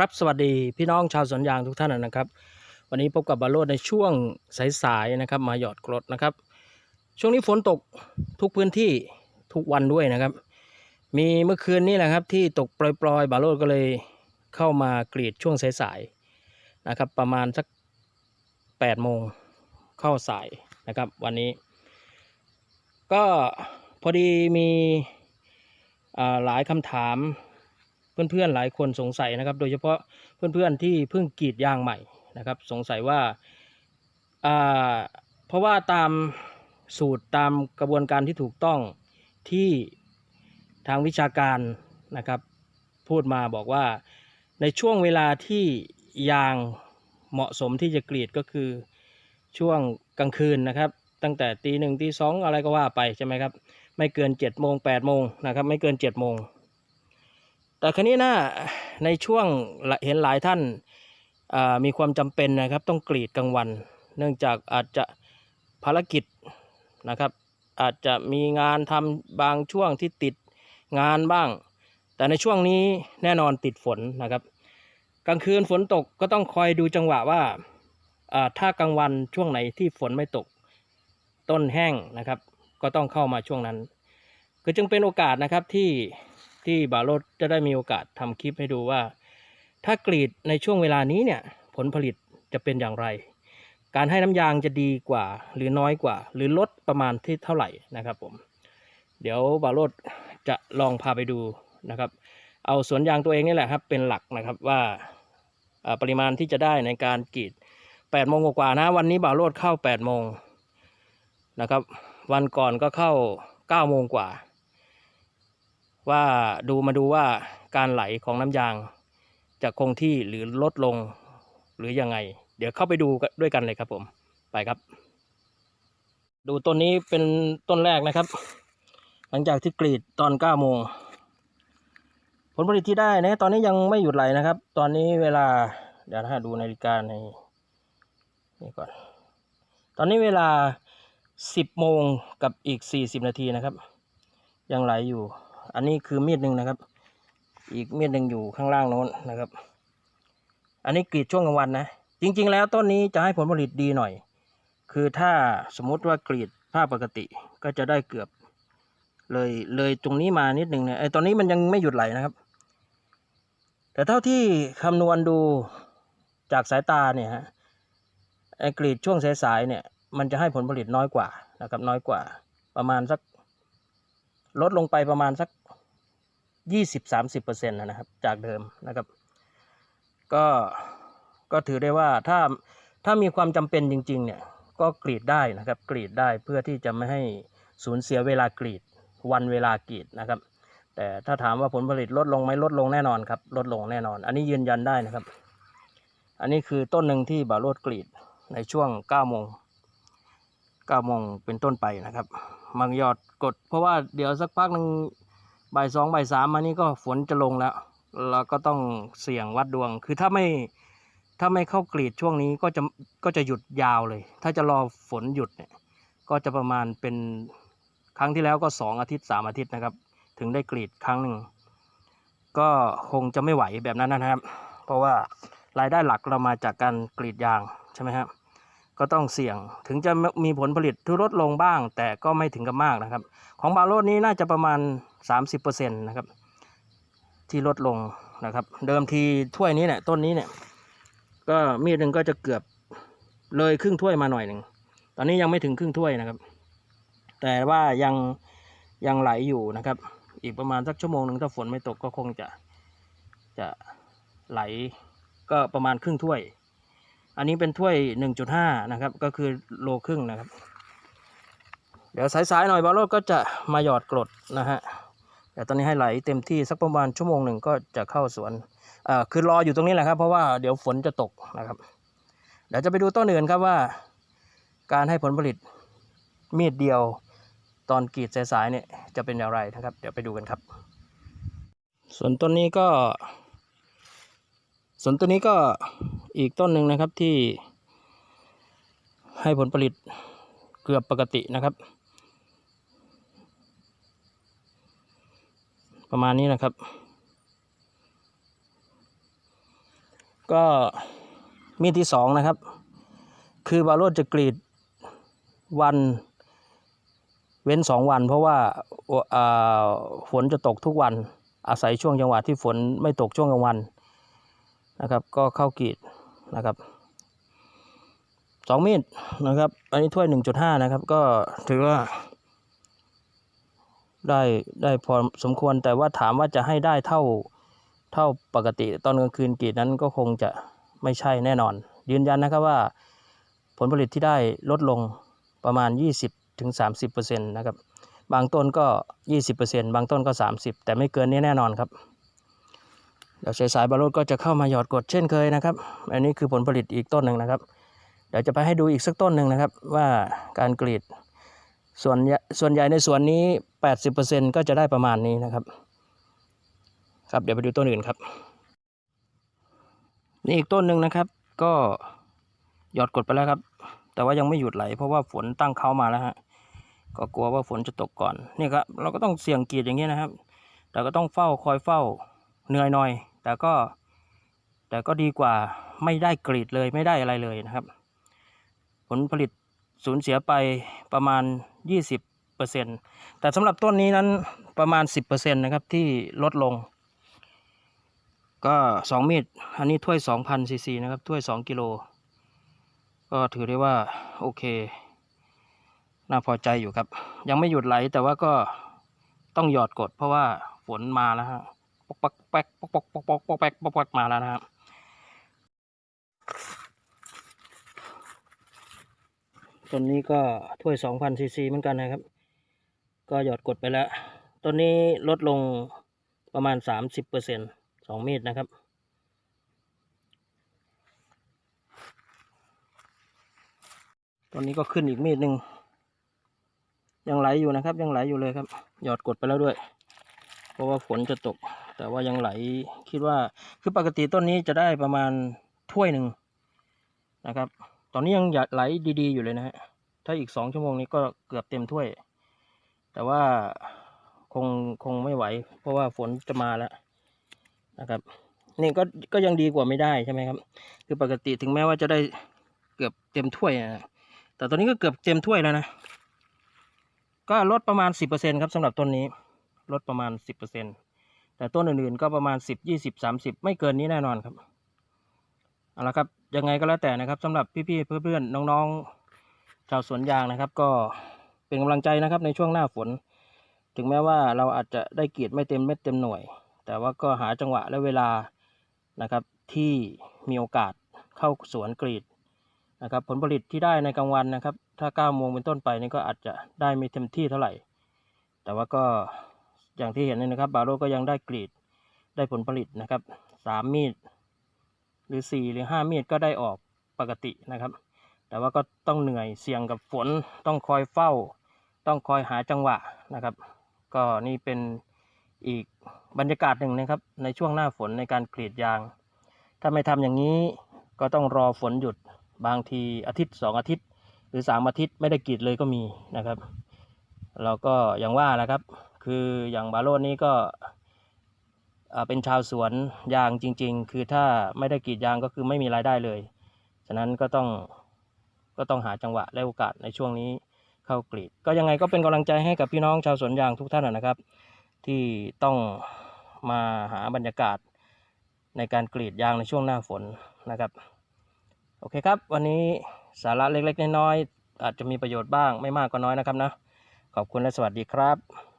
ครับสวัสดีพี่น้องชาวสวนยางทุกท่านนะครับ วันนี้พบกับบาโรดในช่วงสายๆนะครับ มาหยอดกรดนะครับ ช่วงนี้ฝนตกทุกพื้นที่ทุกวันด้วยนะครับ มีเมื่อคืนนี้แหละครับที่ตกปล่อยๆ บาโรดก็เลยเข้ามากรีดช่วงสายๆนะครับ ประมาณสัก8โมงเข้าสายนะครับ วันนี้ ก็พอดีมีหลายคำถาม เพื่อนๆหลายคนสงสัยนะครับ โดยเฉพาะเพื่อนๆที่เพิ่งกรีดยางใหม่นะครับ สงสัยว่าเพราะว่าตามสูตรตามกระบวนการที่ถูกต้องที่ทางวิชาการนะครับ พูดมาบอกว่าในช่วงเวลาที่ยางเหมาะสมที่จะกรีดก็คือช่วงกลางคืนนะครับ ตั้งแต่ตีหนึ่งตีสองอะไรก็ว่าไปใช่ไหมครับ ไม่เกิน7จ็ดโมงแปดโมงนะครับ ไม่เกิน7จ็ดโมง แต่ครั้นี้นะในช่วงเห็นหลายท่านมีความจำเป็นนะครับ ต้องกรีดกลางวัน เนื่องจากอาจจะภารกิจนะครับ อาจจะมีงานทำบางช่วงที่ติดงานบ้าง แต่ในช่วงนี้แน่นอนติดฝนนะครับ กลางคืนฝนตกก็ต้องคอยดูจังหวะว่าถ้ากลางวันช่วงไหนที่ฝนไม่ตกต้นแห้งนะครับ ก็ต้องเข้ามาช่วงนั้น ก็จึงเป็นโอกาสนะครับที่ ที่บาโรดจะได้มีโอกาสทำคลิปให้ดูว่า ถ้ากรีดในช่วงเวลานี้เนี่ยผลผลิตจะเป็นอย่างไร การให้น้ำยางจะดีกว่า หรือน้อยกว่า หรือลดประมาณที่เท่าไหร่นะครับผมเดี๋ยวบาโรดจะลองพาไปดูนะครับ เอาสวนยางตัวเองนี่แหละครับเป็นหลักนะครับว่าปริมาณที่จะได้ในการกรีด8โมงกว่านะ วันนี้บาโรดเข้า8โมงนะครับ วันก่อนก็เข้า9โมงกว่า ว่าดูมาดูว่าการไหลของน้ำยางจะคงที่หรือลดลงหรือยังไง เดี๋ยวเข้าไปดูด้วยกันเลยครับผมไปครับ ดูต้นนี้เป็นต้นแรกนะครับ หลังจากที่กรีดตอน9โมงผลผลิตที่ได้นะตอนนี้ยังไม่หยุดไหลนะครับ ตอนนี้เวลาเดี๋ยวถ้าดูนาฬิกาในนี่ก่อน ตอนนี้เวลา10โมงกับอีก40นาทีนะครับ ยังไหลอยู่ อันนี้คือมีดหนึ่งนะครับ อีกมีดหนึ่งอยู่ข้างล่างโน้นนะครับ อันนี้กรีดช่วงกลางวันนะ จริง ๆ แล้วต้นนี้จะให้ผลผลิตดีหน่อย คือถ้าสมมุติว่ากรีดภาพปกติก็จะได้เกือบ เลยเลยตรงนี้มานิดหนึ่งเนี่ยไอ้ตอนนี้มันยังไม่หยุดไหลนะครับ แต่เท่าที่คำนวณดูจากสายตาเนี่ยฮะไอ้กรีดช่วงสายๆเนี่ยมันจะให้ผลผลิตน้อยกว่านะครับน้อยกว่าประมาณสัก ลดลงไปประมาณสักยี่สิบสามสิบเปอร์เซ็นต์นะครับ จากเดิมนะครับ ก็ก็ถือได้ว่าถ้าถ้ามีความจำเป็นจริง ๆ เนี่ย ก็กรีดได้นะครับ กรีดได้เพื่อที่จะไม่ให้สูญเสียเวลากรีดวันเวลากรีดนะครับ แต่ถ้าถามว่าผลผลิตลดลงไหมลดลงแน่นอนครับ ลดลงแน่นอน อันนี้ยืนยันได้นะครับ อันนี้คือต้นหนึ่งที่บาโรดกรีดในช่วงเก้าโมงเก้าโมงเป็นต้นไปนะครับ มังยอดกด เพราะว่าเดี๋ยวสักพักหนึ่งบ่ายสองบ่ายสามมานี้ก็ฝนจะลงแล้ว เราก็ต้องเสี่ยงวัดดวง คือถ้าไม่ถ้าไม่เข้ากรีดช่วงนี้ก็จะก็จะหยุดยาวเลย ถ้าจะรอฝนหยุดเนี่ยก็จะประมาณเป็นครั้งที่แล้วก็สองอาทิตย์สามอาทิตย์นะครับ ถึงได้กรีดครั้งหนึ่งก็คงจะไม่ไหวแบบนั้นนะครับ เพราะว่ารายได้หลักเรามาจากการกรีดยางใช่ไหมครับ ก็ต้องเสี่ยงถึงจะมีผลผลิตที่ลดลงบ้าง แต่ก็ไม่ถึงกับมากนะครับ ของบาโรดนี้น่าจะประมาณ 30%นะครับที่ลดลงนะครับ เดิมทีถ้วยนี้เนี่ยต้นนี้เนี่ยก็มีดหนึ่งก็จะเกือบเลยครึ่งถ้วยมาหน่อยหนึ่งตอนนี้ยังไม่ถึงครึ่งถ้วยนะครับ แต่ว่ายังยังไหลอยู่นะครับ อีกประมาณสักชั่วโมงหนึ่งถ้าฝนไม่ตกก็คงจะจะไหลก็ประมาณครึ่งถ้วย อันนี้เป็นถ้วย 1.5 นะครับ ก็คือโลครึ่งนะครับ เดี๋ยวสายๆหน่อยบอลโลก็จะมาหยอดกรดนะฮะแต่ตอนนี้ให้ไหลเต็มที่สักประมาณชั่วโมงหนึ่งก็จะเข้าสวนอ่าคือรออยู่ตรงนี้แหละครับเพราะว่าเดี๋ยวฝนจะตกนะครับ เดี๋ยวจะไปดูต้นอื่นครับว่า การให้ผลผลิตมีดเดียวตอนกรีดสายๆเนี่ยจะเป็นอย่างไรนะครับ เดี๋ยวไปดูกันครับ ส่วนต้นนี้ก็ ส่วนต้นนี้ก็ อีกต้นหนึ่งนะครับที่ ให้ผลผลิตเกือบปกตินะครับ ประมาณนี้นะครับ ก็มีดที่สองนะครับ คือบาโรดจะกรีดวันเว้นสองวัน เพราะว่าอ่าฝนจะตกทุกวันอาศัยช่วงจังหวะที่ฝนไม่ตกช่วงกลางวันนะครับ ก็เข้ากรีด นะครับสองมีดนะครับ อันนี้ถ้วยหนึ่งจุดห้านะครับ ก็ถือว่า ได้ได้พอสมควรแต่ว่าถามว่าจะให้ได้เท่าเท่าปกติตอนกลางคืนกรีดนั้นก็คงจะไม่ใช่แน่นอน ยืนยันนะครับว่า ผลผลิตที่ได้ลดลงประมาณ 20ถึง30%นะครับ บางต้นก็ 20%บางต้นก็ 30 แต่ไม่เกินนี้แน่นอนครับ เดี๋ยวสายสายบาโรดก็จะเข้ามาหยอดกดเช่นเคยนะครับ อันนี้คือผลผลิตอีกต้นหนึ่งนะครับ เดี๋ยวจะไปให้ดูอีกสักต้นหนึ่งนะครับ ว่าการกรีดส่วนใหญ่ส่วนใหญ่ในสวนนี้ 80%ก็จะได้ประมาณนี้นะครับ ครับเดี๋ยวไปดูต้นอื่นครับ นี่อีกต้นหนึ่งนะครับ ก็หยอดกดไปแล้วครับ แต่ว่ายังไม่หยุดไหล เพราะว่าฝนตั้งเขามาแล้วฮะก็กลัวว่าฝนจะตกก่อนนี่ครับเราก็ต้องเสี่ยงกรีดอย่างนี้นะครับ แต่ก็ต้องเฝ้าคอยเฝ้า เหนื่อยหน่อย แต่ก็ แต่ก็ดีกว่าไม่ได้กรีดเลยไม่ได้อะไรเลยนะครับ ผลผลิตสูญเสียไปประมาณ 20%แต่สำหรับต้นนี้นั้นประมาณ 10%นะครับที่ลดลง ก็ 2 มีดอันนี้ถ้วย 2,000ซีซีนะครับถ้วย 2 กิโล ก็ถือได้ว่า โอเค น่าพอใจอยู่ครับ ยังไม่หยุดไหลแต่ว่าก็ต้องหยอดกดเพราะว่าฝนมาแล้วฮะ ปกปักแปกปกปกปกปกปกแปกปกปกมาแล้วนะครับต้นนี้ก็ถ้วย2,000ซีซีเหมือนกันนะครับ ก็หยอดกดไปแล้วต้นนี้ลดลงประมาณ30%เปอร์เซ็นสองเมีดนะครับต้นนี้ก็ขึ้นอีกเมีดหนึ่งยังไหลอยู่นะครับ ยังไหลอยู่เลยครับ หยอดกดไปแล้วด้วย เพราะว่าฝนจะตก แต่ว่ายังไหลคิดว่าคือปกติต้นนี้จะได้ประมาณถ้วยหนึ่งนะครับ ตอนนี้ยังไหลดีๆอยู่เลยนะฮะถ้าอีกสองชั่วโมงนี้ก็เกือบเต็มถ้วย แต่ว่าคงคงไม่ไหว เพราะว่าฝนจะมาแล้วนะครับ นี่ก็ก็ยังดีกว่าไม่ได้ใช่ไหมครับ คือปกติถึงแม้ว่าจะได้เกือบเต็มถ้วยนะแต่ตอนนี้ก็เกือบเต็มถ้วยแล้วนะก็ลดประมาณสิบเปอร์เซ็นครับสำหรับต้นนี้ลดประมาณสิบเปอร์เซ็น แต่ต้นอื่นๆก็ประมาณสิบยี่สิบสามสิบไม่เกินนี้แน่นอนครับเอาละครับยังไงก็แล้วแต่นะครับสำหรับพี่ๆเพื่อนๆน้องๆชาวสวนยางนะครับ ก็เป็นกำลังใจนะครับในช่วงหน้าฝน ถึงแม้ว่าเราอาจจะได้เกรีดไม่เต็มเม็ดเต็มหน่วย แต่ว่าก็หาจังหวะและเวลานะครับ ที่มีโอกาสเข้าสวนกรีดนะครับ ผลผลิตที่ได้ในกลางวันนะครับ ถ้า9โมงเป็นต้นไปนี่ก็อาจจะได้ไม่เต็มที่เท่าไหร่ แต่ว่าก็ อย่างที่เห็นนี่นะครับ บาโรก็ยังได้กรีดได้ผลผลิตนะครับสามมีด หรือสี่หรือห้ามีดก็ได้ออกปกตินะครับ แต่ว่าก็ต้องเหนื่อยเสี่ยงกับฝนต้องคอยเฝ้า ต้องคอยหาจังหวะนะครับ ก็นี่เป็นอีกบรรยากาศหนึ่งนะครับ ในช่วงหน้าฝนในการกรีดยาง ถ้าไม่ทำอย่างนี้ก็ต้องรอฝนหยุดบางทีอาทิตย์สองอาทิตย์ หรือสามอาทิตย์ไม่ได้กรีดเลยก็มีนะครับ เราก็อย่างว่าแหละครับ คืออย่างบาโรดนี้ก็เป็นชาวสวนยางจริง ๆ คือถ้าไม่ได้กรีดยางก็คือไม่มีรายได้เลย ฉะนั้นก็ต้องก็ต้องหาจังหวะและโอกาสในช่วงนี้เข้ากรีด ก็ยังไงก็เป็นกำลังใจให้กับพี่น้องชาวสวนยางทุกท่านนะครับ ที่ต้องมาหาบรรยากาศในการกรีดยางในช่วงหน้าฝนนะครับ โอเคครับ วันนี้สาระเล็กๆน้อยๆอาจจะมีประโยชน์บ้างไม่มากก็น้อยนะครับนะขอบคุณและสวัสดีครับ